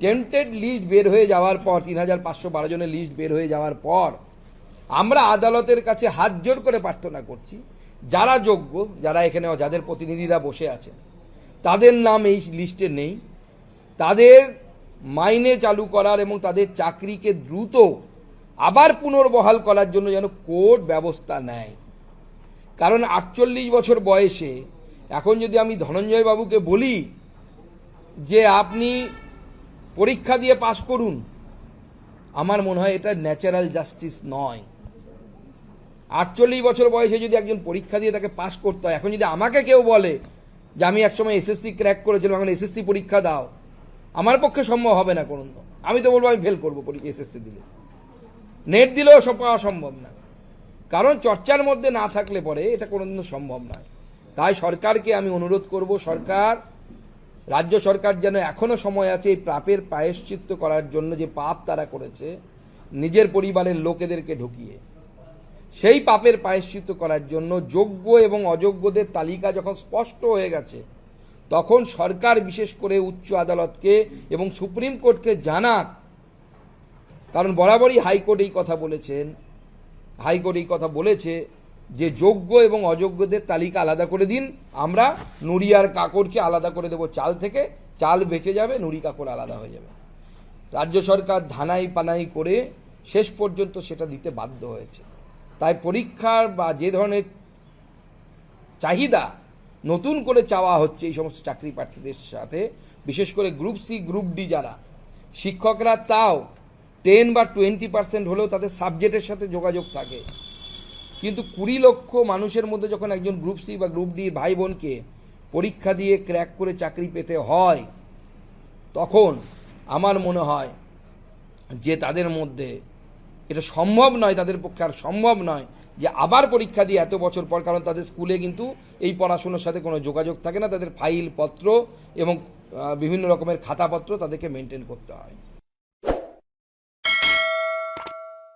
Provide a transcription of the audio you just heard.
Tainted list বের হয়ে যাওয়ার পর, তিন হাজার পাঁচশো বারো জনের লিস্ট বের হয়ে যাওয়ার পর, আমরা আদালতের কাছে হাত জোর করে প্রার্থনা করছি, যারা যোগ্য, যারা এখানে যাদের প্রতিনিধিরা বসে আছেন, তাদের নাম এই লিস্টে নেই। তাদের মাইনে চালু করার এবং তাদের চাকরিকে দ্রুত আবার পুনর্বহাল করার জন্য যেন কোর্ট ব্যবস্থা নেয়। কারণ আটচল্লিশ বছর বয়সে, এখন যদি আমি ধনঞ্জয় বাবুকে বলি যে, আপনি পরীক্ষা দিয়ে পাশ করুন। আমার মনে হয় এটা ন্যাচারাল জাস্টিস নয়। আটচল্লিশ বছর বয়সে যদি একজন পরীক্ষা দিয়ে তাকে পাশ করতে হয়, এখন যদি আমাকে কেউ বলে যে আমি একসময় এসএসসি ক্র্যাক করেছিলাম এখন এসএসসি পরীক্ষা দাও, আমার পক্ষে সম্ভব হবে না কোনো আমি তো বলব আমি ফেল করব পরীক্ষা এসএসসি দিলে। নেট দিলেও সব পাওয়া সম্ভব না। কারণ চর্চার মধ্যে না থাকলে পরে এটা কোনোদিনও সম্ভব নয়। তাই সরকারকে আমি অনুরোধ করব, সরকার রাজ্য সরকার যেন এখনও সময় আছে এই পাপের প্রায়শ্চিত্ত করার জন্য যে পাপ তারা করেছে, নিজের পরিবারের লোকেদেরকে ঢুকিয়ে। সেই পাপের প্রায়শ্চিত্ত করার জন্য যোগ্য এবং অযোগ্যদের তালিকা যখন স্পষ্ট হয়ে গেছে, তখন সরকার বিশেষ করে উচ্চ আদালতকে এবং সুপ্রিম কোর্টকে জানাক। কারণ বরাবরই হাইকোর্ট এই কথা বলেছেন, হাইকোর্ট এই কথা বলেছে যে যোগ্য এবং অযোগ্যদের তালিকা আলাদা করে দিন। আমরা নুড়ি আর কাকড়কে আলাদা করে দেবো চাল থেকে। চাল বেঁচে যাবে, নুড়ি কাকড় আলাদা হয়ে যাবে। রাজ্য সরকার ধানাই পানাই করে শেষ পর্যন্ত সেটা দিতে বাধ্য হয়েছে। তাই পরীক্ষার বা যে ধরনের চাহিদা নতুন করে চাওয়া হচ্ছে এই সমস্ত চাকরি প্রার্থীদের সাথে, বিশেষ করে গ্রুপ সি, গ্রুপ ডি যারা, শিক্ষকরা তাও টেন বা টোয়েন্টি পার্সেন্ট হলেও তাদের সাবজেক্টের সাথে যোগাযোগ থাকে। কিন্তু কুড়ি লক্ষ মানুষের মধ্যে যখন একজন গ্রুপ সি বা গ্রুপ ডির ভাই বোনকে পরীক্ষা দিয়ে ক্র্যাক করে চাকরি পেতে হয়, তখন আমার মনে হয় যে তাদের মধ্যে এটা সম্ভব নয়, তাদের পক্ষে আর সম্ভব নয় যে আবার পরীক্ষা দিয়ে এত বছর পর, কারণ তাদের স্কুলে কিন্তু এই পড়াশুনোর সাথে কোনো যোগাযোগ থাকে না, তাদের ফাইল পত্র এবং বিভিন্ন রকমের খাতাপত্র তাদেরকে মেনটেন করতে হয়।